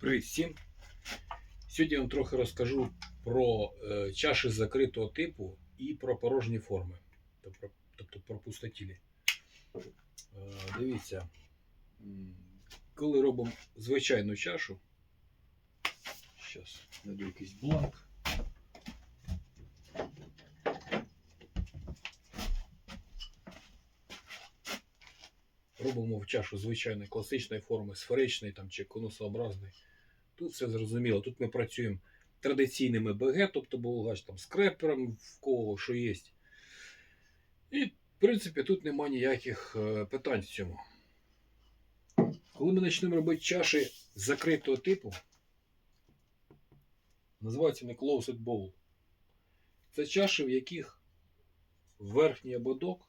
Привіт всім! Сьогодні я вам трохи розкажу про е, чаші закритого типу і про порожні форми, тобто, про пустотілі. Е, дивіться, коли робимо звичайну чашу, зараз знайду якийсь бланк. Робимо в чашу звичайної класичної форми, сферичної там, чи конусообразної. Тут все зрозуміло. Тут ми працюємо традиційними БГ, тобто булгач там скрепером, в кого що є. І, в принципі, тут нема ніяких е, питань в цьому. Коли ми почнемо робити чаші закритого типу, називаються вони closed bowl. Це чаші, в яких верхній ободок,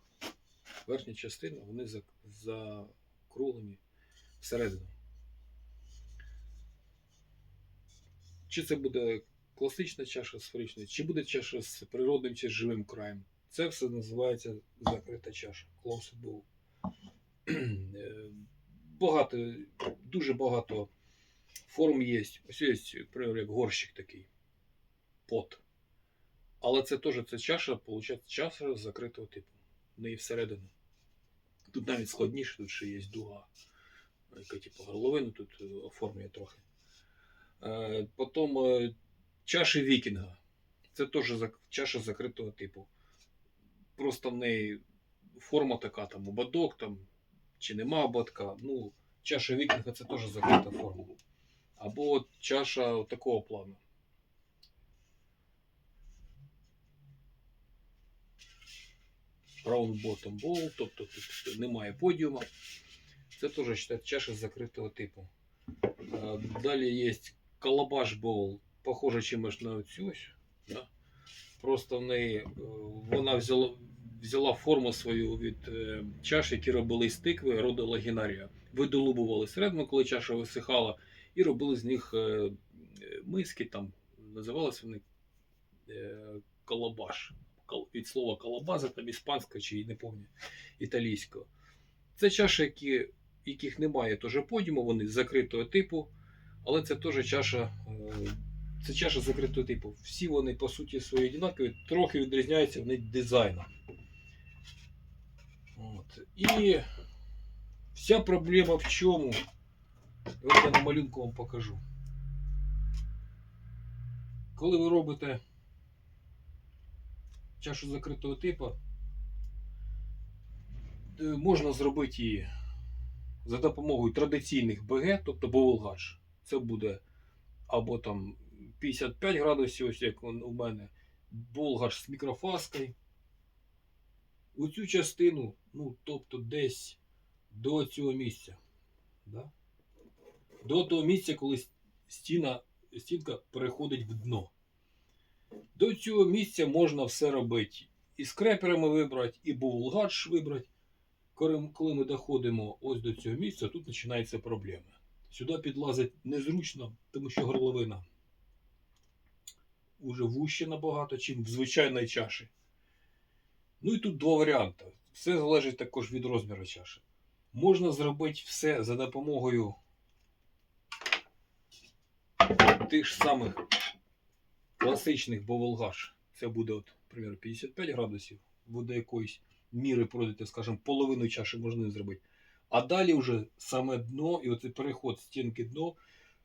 верхня частина, вони закруглені всередину. Чи це буде класична чаша сферична, чи буде чаша з природним чи з живим краєм. Це все називається закрита чаша. Closed bowl. Е, Багато, дуже багато форм є. Ось є, наприклад, горщик такий. Пот. Але це теж це чаша, виходить, чаша закритого типу. В неї всередину. Тут навіть складніше, тут ще є дуга, яка типу горловину тут е, оформлює трохи. Е, Потім е, чаші вікінга. Це теж чаша закритого типу. Просто в неї форма така, там ободок, там, чи нема ободка. Ну, чаша вікінга це теж закрита форма. Або чаша такого плану. Round bottom bowl, тобто тут немає подіума. Це теж чаша закритого типу. Далі є колобаш боул, похоже чимось на цю. Да? Просто в неї е, вона взяла, взяла форму свою від е, чаш, які робили з тикви роду лагінарія. Видолубували середину, коли чаша висихала, і робили з них е, миски, там називалися вони колобаш. Від слова колобаза, там іспанська чи не пам'ятаю, італійського. Це чаші, які, яких немає теж подіуму, вони закритого типу. Але це теж чаша, е, це чаша закритого типу. Всі вони по суті свої однакові, трохи відрізняються вони дизайном. От. І вся проблема в чому? От я на малюнку вам покажу. Коли ви робите чашу закритого типу, е, можна зробити її за допомогою традиційних БГ, тобто Bowel Це буде або там 55 градусів, ось як у мене, болгаш з мікрофаскою. У цю частину, ну, тобто десь до цього місця. Да? До того місця, коли стіна, стінка переходить в дно. До цього місця можна все робити. І скреперами вибрати, і булгадж вибрати. Коли ми доходимо ось до цього місця, тут починається проблема. Сюди підлазить незручно, тому що горловина уже вужче набагато, чим в звичайній чаші. Ну і тут два варіанти. Все залежить також від розміру чаші. Можна зробити все за допомогою тих ж самих класичних боволгаш. Це буде, от, наприклад, 55 градусів, буде якоїсь міри пройдете, скажімо, половину чаші можна зробити. А далі вже саме дно і оцей переход стінки дно.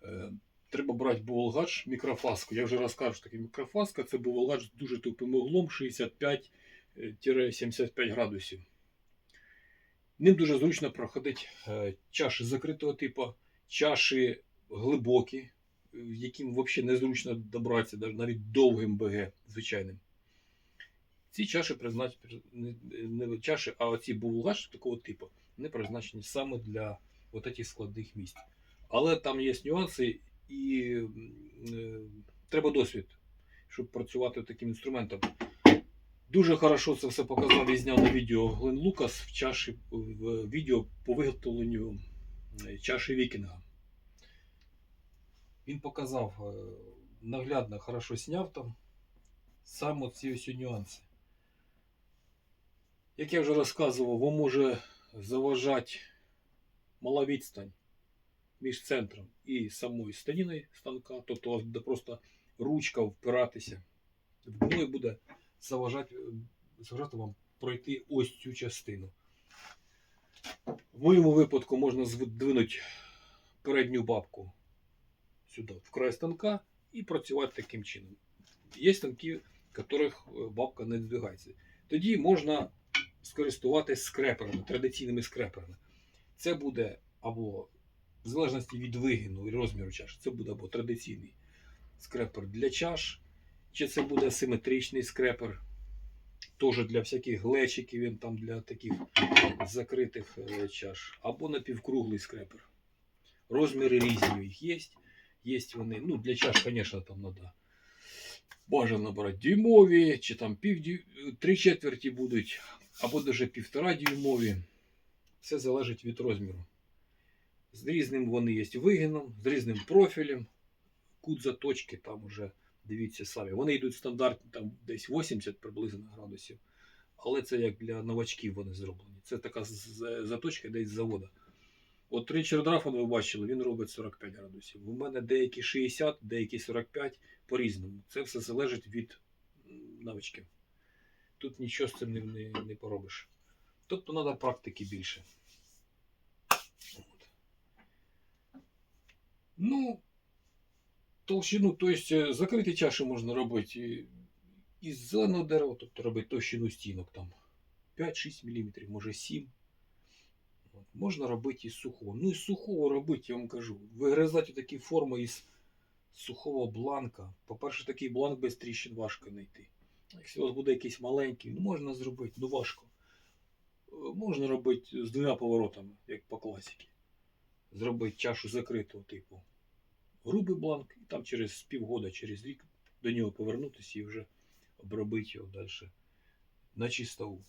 Е, треба брати боволгач мікрофаску. Я вже розкажу, що таке мікрофаска це боволгач з дуже тупим углом 65-75 градусів. Ним дуже зручно проходити е, чаші закритого типу, чаші глибокі, яким взагалі незручно добратися, навіть- довгим БГ звичайним. Ці чаші призначені не, чаші, а оці булгаш такого типу, вони призначені саме для от складних місць. Але там є нюанси і е, треба досвід, щоб працювати таким інструментом. Дуже хорошо це все показав і зняв на відео Глен Лукас в чаші в відео по виготовленню е, чаші Вікінга. Він показав е, наглядно, хорошо зняв там саме ці ось нюанси. Як я вже розказував, вам може заважати мала відстань між центром і самою станіною станка, тобто у вас буде просто ручка впиратися в дно і буде заважати, заважати вам пройти ось цю частину. В моєму випадку можна здвинути передню бабку сюди, в край станка, і працювати таким чином. Є станки, в яких е, бабка не здвигається. Тоді можна скористуватись скреперами, традиційними скреперами. Це буде або в залежності від вигину і розміру чаш, це буде або традиційний скрепер для чаш, чи це буде симетричний скрепер, теж для всяких глечиків, він там для таких закритих е, чаш, або напівкруглий скрепер. Розміри різні їх є. Є вони, ну для чаш, звісно, там треба бажано брати дюймові, чи там пів три четверті будуть, або навіть півтора дюймові. Все залежить від розміру. З різним вони є вигином, з різним профілем. Кут заточки там уже дивіться самі. Вони йдуть стандартні там десь 80 приблизно градусів. Але це як для новачків вони зроблені. Це така заточка десь з завода. От Річард Рафан, ви бачили, він робить 45 градусів. У мене деякі 60, деякі 45 по-різному. Це все залежить від навички. Тут нічого з цим не, не, не поробиш. Тобто треба практики більше. От. Ну, толщину, то есть е, закриті чаші можна робити із зеленого дерева, тобто робити товщину стінок там 5-6 мм, може 7 От. Можна робити із сухого. Ну, із сухого робити, я вам кажу. Вигризати такі форми із сухого бланка. По-перше, такий бланк без тріщин важко знайти. Якщо у вас буде якийсь маленький, ну можна зробити, ну важко. Е, Можна робити з двома поворотами, як по класіки. Зробити чашу закритого типу. Грубий бланк, і там через півгода, через рік до нього повернутися і вже обробити його далі на чистову.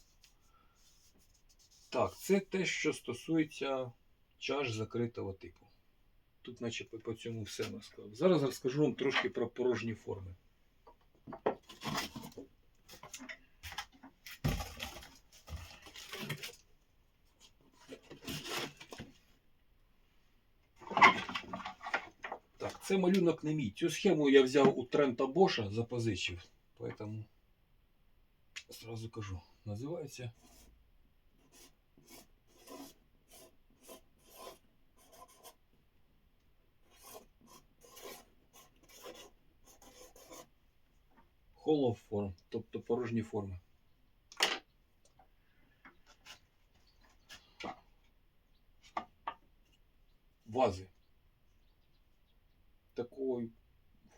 Так, це те, що стосується чаш закритого типу. Тут, наче по, цьому все розказав. Зараз розкажу вам трошки про порожні форми. Так, це малюнок не мій. Цю схему я взяв у Трента Боша, запозичив. Поэтому сразу кажу. Називається Hollow form, тобто порожні форми. Вази такої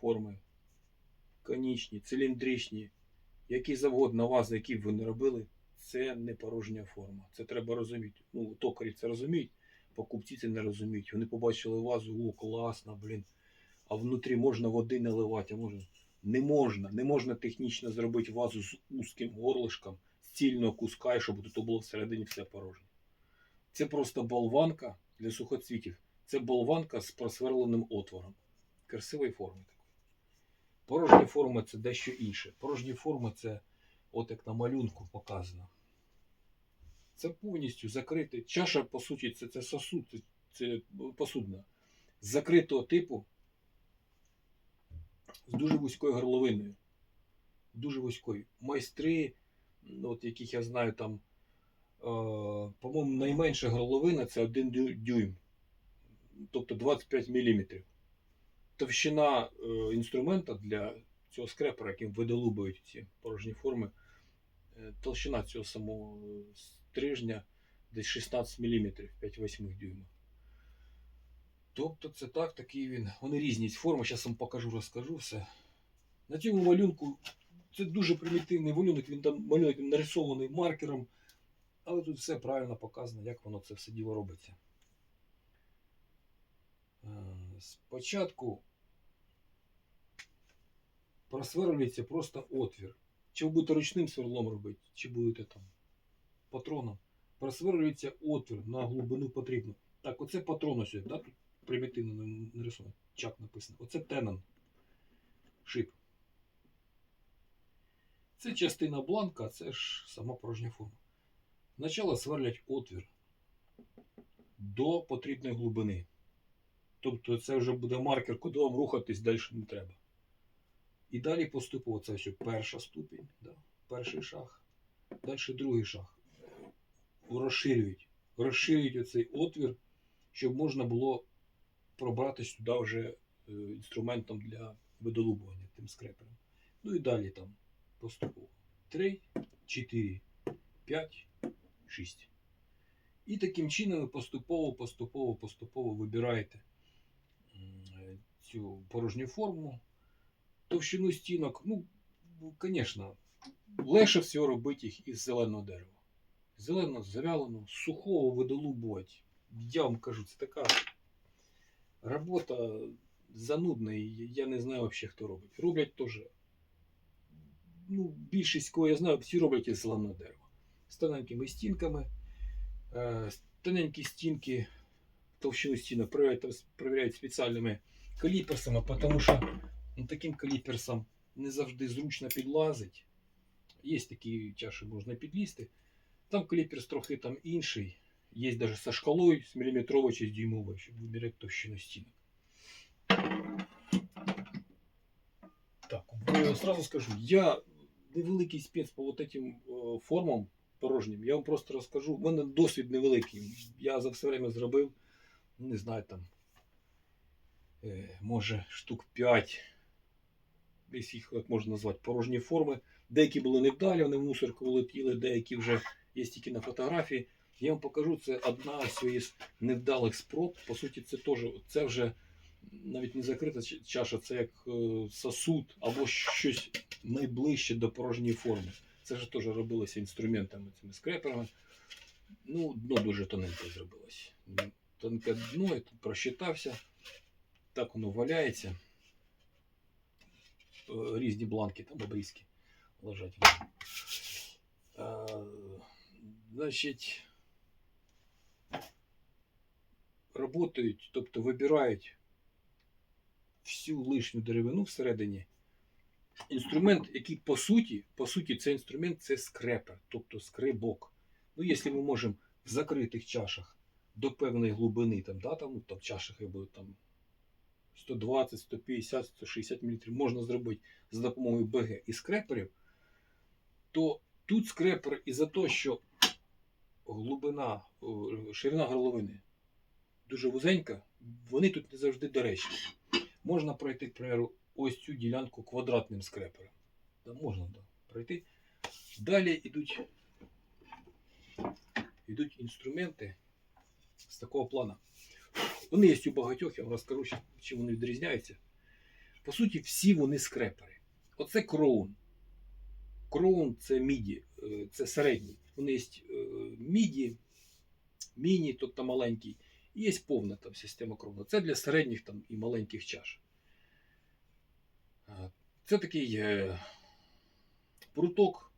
форми, конічні, циліндричні, які завгодно вази, які б ви не робили, це не порожня форма. Це треба розуміти. Ну, токарі це розуміють, покупці це не розуміють. Вони побачили вазу, о, класно, блін. А внутрі можна води наливати, а можна. Не можна, не можна технічно зробити вазу з узким горлишком, з цільного куска, і щоб тут було всередині все порожнє. Це просто болванка для сухоцвітів. Це болванка з просверленим отвором. Красивої форми такої. Порожні форми це дещо інше. Порожні форми це, от як на малюнку показано. Це повністю закритий. Чаша, по суті, це, це сосуд, це, посудна. Закритого типу з дуже вузькою горловиною. Дуже вузькою. Майстри, ну, от яких я знаю, там, е, по-моєму, найменша горловина це 1 дюйм, тобто 25 мм. Товщина е, інструмента для цього скрепера, яким видолубують ці порожні форми, е, толщина цього самого е, стрижня десь 16 мм, 5-8 дюйма. Тобто це так, такий він. Вони різні форми, зараз вам покажу, розкажу все. На цьому малюнку це дуже примітивний малюнок, він там малюнок він нарисований маркером, але тут все правильно показано, як воно це все діло робиться. Е, Спочатку просверлюється просто отвір. Чи ви будете ручним сверлом робити, чи будете там патроном. Просверлюється отвір на глибину потрібну. Так, оце патрон ось, да? тут примітивно нарисовано. Чак написано. Оце тенан. Шип. Це частина бланка, це ж сама порожня форма. Спочатку сверлять отвір до потрібної глибини. Тобто це вже буде маркер, куди вам рухатись далі не треба. І далі поступово це ще перша ступінь, да, перший шаг. Далі другий шаг. Розширюють. Розширюють оцей отвір, щоб можна було пробратись туди вже е, інструментом для видолубування тим скрепером. Ну і далі там поступово. 3, 4, 5, 6. І таким чином ви поступово, поступово, поступово вибираєте е, цю порожню форму, товщину стінок. Ну, звісно, легше всього робити їх із зеленого дерева. Зелено, завяленого, сухого видолубувати. Я вам кажу, це така робота занудна, і я не знаю взагалі, хто робить. Роблять теж. Ну, більшість, кого я знаю, всі роблять із зеленого дерева. З тоненькими стінками. Е, тоненькі стінки, толщину стінок проверяють, спеціальними каліперсами, тому що ну, таким каліперсом не завжди зручно підлазить. Є такі чаші, можна підлізти. Там каліперс трохи там інший. Є навіть со шкалою з міліметровою чи з дюймовою, щоб виміряти товщину стінок. Так, е, сразу скажу, я невеликий спец по вот этим е, формам порожнім. Я вам просто розкажу. У мене досвід невеликий. Я за все время зробив, ну, не знаю, там, е, може, штук 5, десь їх як можна назвати, порожні форми. Деякі були невдалі, вони в мусорку летіли, деякі вже є тільки на фотографії. Я вам покажу, це одна з із невдалих спроб. По суті, це теж це вже навіть не закрита чаша, це як е, сосуд або щось найближче до порожньої форми. Це ж теж робилося інструментами цими скреперами. Ну, дно дуже тоненьке зробилось. Тонке дно, я тут просчитався. Так воно валяється. Е, Різні бланки там обрізки лежать. Е, Значить, работають, тобто вибирають всю лишню деревину всередині. Інструмент, який по суті, по суті, цей інструмент це скрепер, тобто скребок. Ну, якщо ми можемо в закритих чашах до певної глибини, там, да, там, ну, там чашах я буду, там 120, 150, 160 мл можна зробити за допомогою БГ і скреперів, то тут скрепер із-за того, що глибина, ширина горловини дуже вузенька, вони тут не завжди доречні. Можна пройти, примеру, ось цю ділянку квадратним скрепером. Да, можна да, пройти. Далі йдуть, йдуть інструменти з такого плана. Вони є у багатьох, я вам розкажу, чим вони відрізняються. По суті, всі вони скрепери. Оце кроун. Кроун це міді, е, це середній. Вони є міді, міні, тобто маленький. І є повна там система кроуна. Це для середніх там, і маленьких чаш. Е, Це такий е, пруток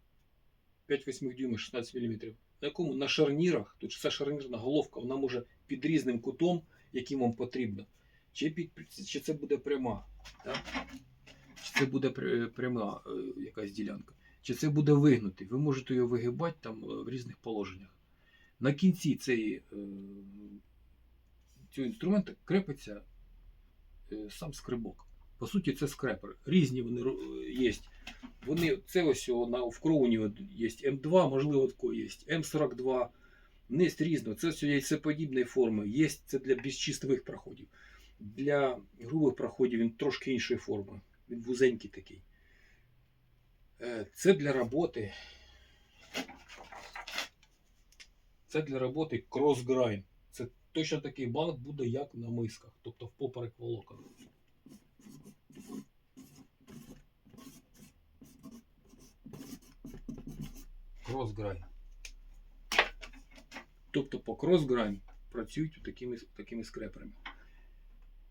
5-8 дюйма 16 мм, на якому на шарнірах, тут вся шарнірна головка, вона може під різним кутом, яким вам потрібно. Чи, під, чи це буде пряма, так? чи це буде пряма е, якась ділянка, чи це буде вигнутий. Ви можете його вигибати там е, в різних положеннях. На кінці цієї, е, цього інструмента крепиться е, сам скребок. По суті, це скрепер. Різні вони є. Вони, це ось на, в кроуні є М2, можливо, тако є М42. Вони різно. Це все яйцеподібної форми. Є це для безчистових проходів. Для грубих проходів він трошки іншої форми. Він вузенький такий. Е, Це для роботи. Це для роботи кросграйн. Це точно такий банк буде, як на мисках, тобто в поперек волокон. Кросграйн. Тобто по кросграйн працюють такими, такими скреперами.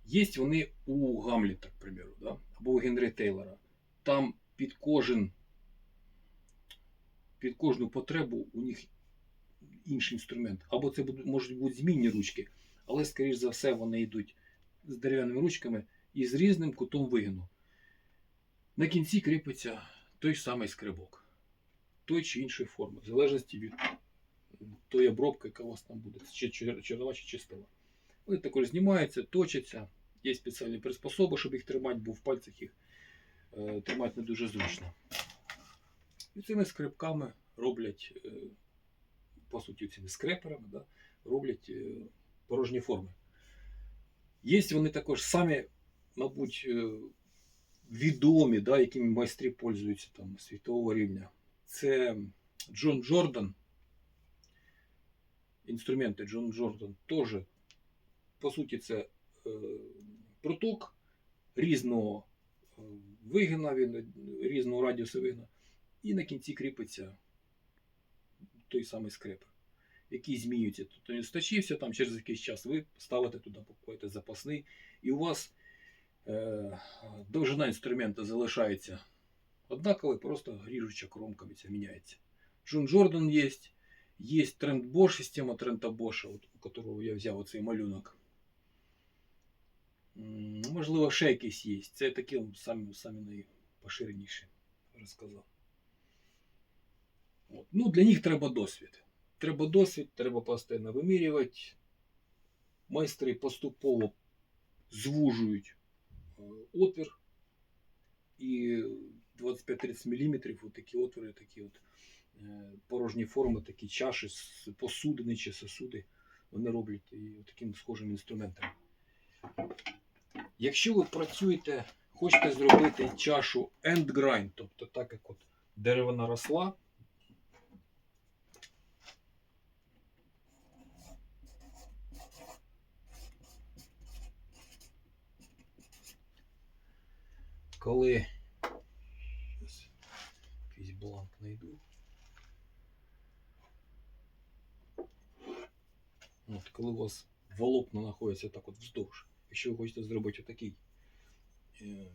Є вони у Гамліта, к примеру, да? або у Генрі Тейлора. Там під кожен під кожну потребу у них інший інструмент. Або це можуть бути змінні ручки, але, скоріш за все, вони йдуть з дерев'яними ручками і з різним кутом вигину. На кінці кріпиться той самий скребок, той чи іншої форми, в залежності від тої обробки, яка у вас там буде, чи чер- чи чистова. Вони також знімаються, точаться. Є спеціальні приспособи, щоб їх тримати, бо в пальцях їх е, тримати не дуже зручно. І цими скрипками роблять, е, по суті, цими скреперами, да, роблять е, порожні форми. Є вони також самі, мабуть, е, відомі, да, якими майстри пользуються там світового рівня. Це Джон Джордан. Інструменти Джон Джордан теж, по суті, це проток різного вигина, він, різного радіусу вигина, і на кінці кріпиться той самий скрепер, який зміюється. Тобто він сточився, там через якийсь час ви ставите туди покоїте запасний, і у вас е, довжина інструмента залишається однаковою, просто ріжуча кромка міняється. Джон Джордан є, є тренд Bosch, система тренда Боша, у которого я взяв оцей малюнок. Можливо, ще якийсь є. Це такі самі, самі найпоширеніші розказав. От. Ну, для них треба досвід. Треба досвід, треба постійно вимірювати. Майстри поступово звужують е, отвір. І 25-30 мм от такі отвори, такі от е, порожні форми, такі чаші, посудини чи сосуди. Вони роблять таким схожим інструментом. Якщо ви працюєте, хочете зробити чашу end grind, тобто так як от деревина росла, коли якийсь бланк знайду. От, коли у вас волокна знаходяться так от вздовж, якщо ви хочете зробити отакий, е,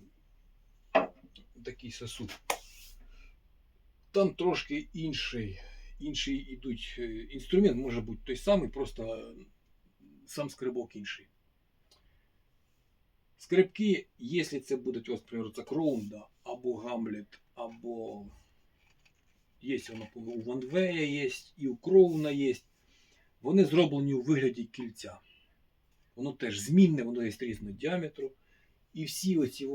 такий сосуд, там трошки інший, інший ідуть е, інструмент, може бути той самий, просто сам скрибок інший. Скрипки, якщо це будуть, ось, наприклад, це Кроун, да, або Гамлет, або є воно у Ванвея є, і у Кроуна є. Вони зроблені у вигляді кільця. Воно теж змінне, воно є різного діаметру. І всі оці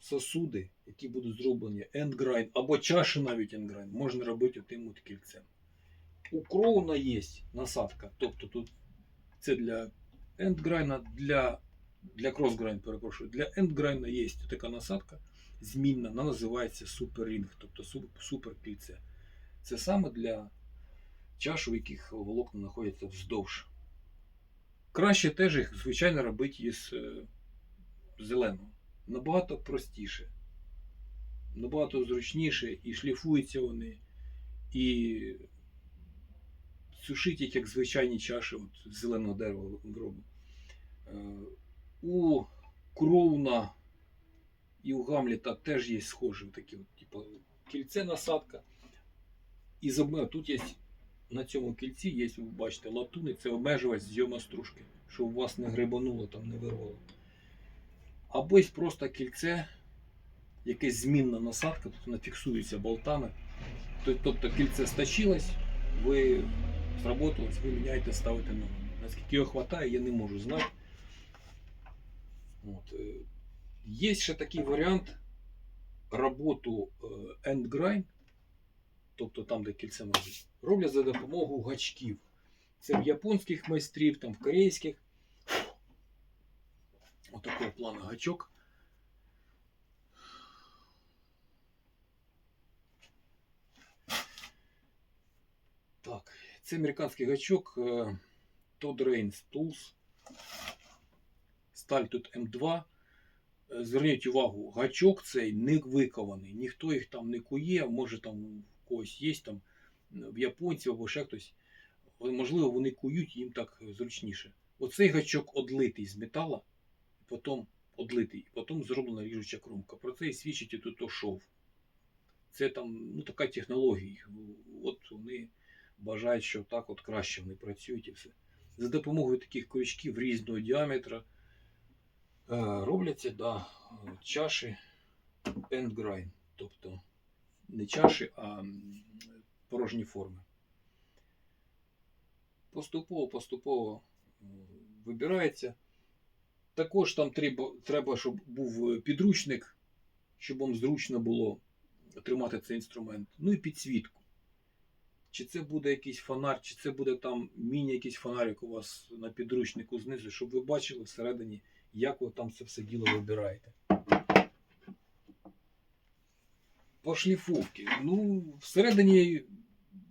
сосуди, які будуть зроблені ендграйн, або чаші навіть ендграйн, можна робити отим от кільцем. У Кроуна є насадка, тобто тут це для ендграйна, для для кросграйн, перепрошую, для ендграйна є така насадка змінна, вона називається суперрінг, тобто суп- суперкільце. Це саме для чаш, у яких волокна знаходяться вздовж. Краще теж їх, звичайно, робити із е, зеленого. Набагато простіше, набагато зручніше, і шліфуються вони, і сушить їх як звичайні чаші от, з зеленого дерева гробу. У Кроуна і у Гамлета теж є схожі такі, типу, кільце насадка. І з тут є на цьому кільці є, ви бачите, латуни, це обмежувач зйому стружки, щоб у вас не грибануло, там не вирвало. Або є просто кільце, якесь змінна насадка, тут вона фіксується болтами. Тобто- Тобто кільце стачилось, ви сработалось, ви міняєте, ставите нове. Наскільки його вистачає, я не можу знати. От. Є ще такий варіант роботу е, end grind, тобто там, де кільцем роблять, роблять за допомогою гачків. Це в японських майстрів, там в корейських. Отакого плану гачок. Так, це американський гачок е, Todd Rains Tools. Сталь тут М2. Е, Зверніть увагу, гачок цей не викований. Ніхто їх там не кує, може там у когось є там в японців або ще хтось. Можливо, вони кують їм так зручніше. Оцей гачок одлитий з метала, потім одлитий, потім зроблена ріжуча кромка. Про це і свідчить і тут шов. Це там ну, така технологія. От вони бажають, що так от краще вони працюють і все. За допомогою таких крючків різного діаметра робляться да, е, чаші end grind, тобто не чаші, а порожні форми. Поступово, поступово вибирається. Також там треба, щоб був е, підручник, щоб вам зручно було тримати цей інструмент. Ну і підсвітку. Чи це буде якийсь фонар, чи це буде там міні якийсь фонарик у вас на підручнику знизу, щоб ви бачили всередині, як ви там це все діло вибираєте. По шліфовці. Ну, всередині,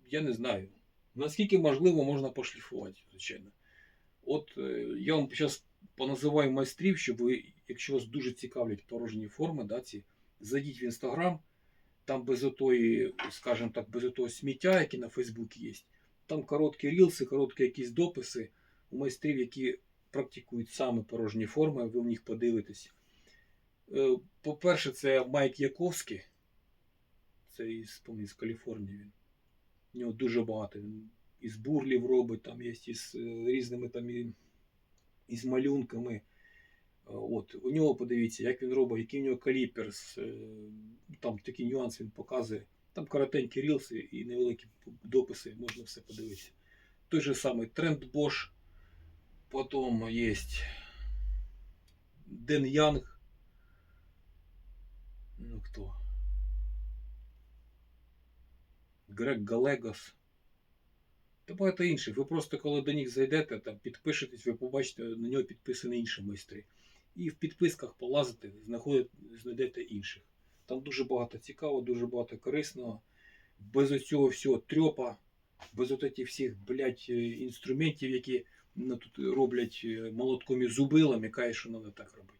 я не знаю. Наскільки можливо можна пошліфувати, звичайно. От е, я вам зараз поназиваю майстрів, щоб ви, якщо вас дуже цікавлять порожні форми, да, ці, зайдіть в інстаграм, там без отої, скажімо так, без отого сміття, яке на Фейсбуці є. Там короткі рілси, короткі якісь дописи у майстрів, які практикують саме порожні форми, ви в них подивитесь. Е, По-перше, це Майк Яковський. Це із, з Каліфорнії він. У нього дуже багато. Він із бурлів робить, там є із е, різними там із малюнками. Е, От, у нього подивіться, як він робить, який у нього каліпер, е, там такий нюанс він показує. Там коротенькі рілси і невеликі дописи, можна все подивитися. Той же самий Тренд Bosch, потім є Ден Янг. Ну хто? Грег Галегос. Та багато інших. Ви просто коли до них зайдете, там підпишетесь, ви побачите, на нього підписані інші майстри. І в підписках полазите, знайдете інших. Там дуже багато цікавого, дуже багато корисного. Без оцього всього трьопа, без от всіх, блядь, е, інструментів, які тут роблять е, молотком і зубилами, каже, що треба так робити.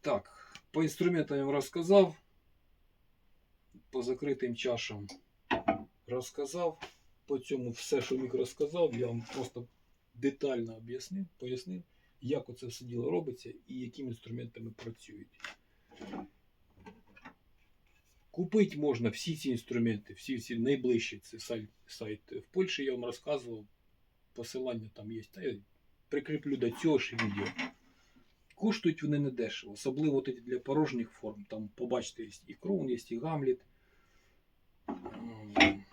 Так, по інструментам я вам розказав. По закритим чашам розказав. По цьому все, що міг розказав, я вам просто детально об'яснив, пояснив, як оце все діло робиться і якими інструментами працюють. Купити можна всі ці інструменти, всі ці найближчі. Це сайт, сайт в Польщі, я вам розказував. Посилання там є. Та я прикріплю до цього ж відео. Коштують вони не дешево, особливо для порожніх форм. Там побачите, є і Кроун, є і Гамлет. М,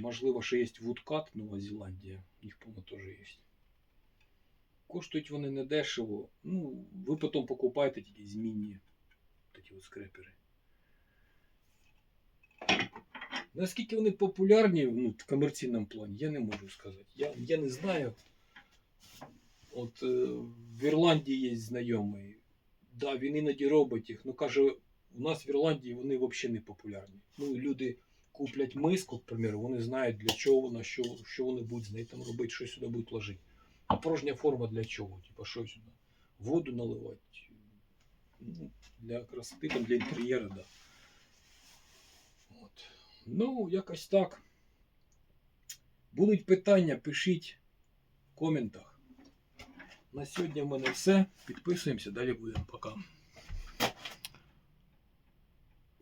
Можливо, ще є Вудкат, Нова Зеландія. Їх, по-моєму, теж є. Коштують вони не дешево. Ну, ви потім покупаєте тільки змінні такі от скрепери. Наскільки вони популярні ну, в комерційному плані, я не можу сказати. Я, я не знаю. От е, в Ірландії є знайомий. Да, він іноді робить їх. Ну каже, у нас в Ірландії вони взагалі не популярні. Ну, люди куплять миску, к примеру, вони знають для чого вона, що, що вони будуть з нею там робити, що сюди будуть ложити. А порожня форма для чого? Типа, що сюди? Воду наливати. Ну, для красоти, там, для інтер'єру, да. Ну, якось так. Будуть питання, пишіть в коментах. На сьогодні в мене все. Підписуємося, далі будемо. Пока.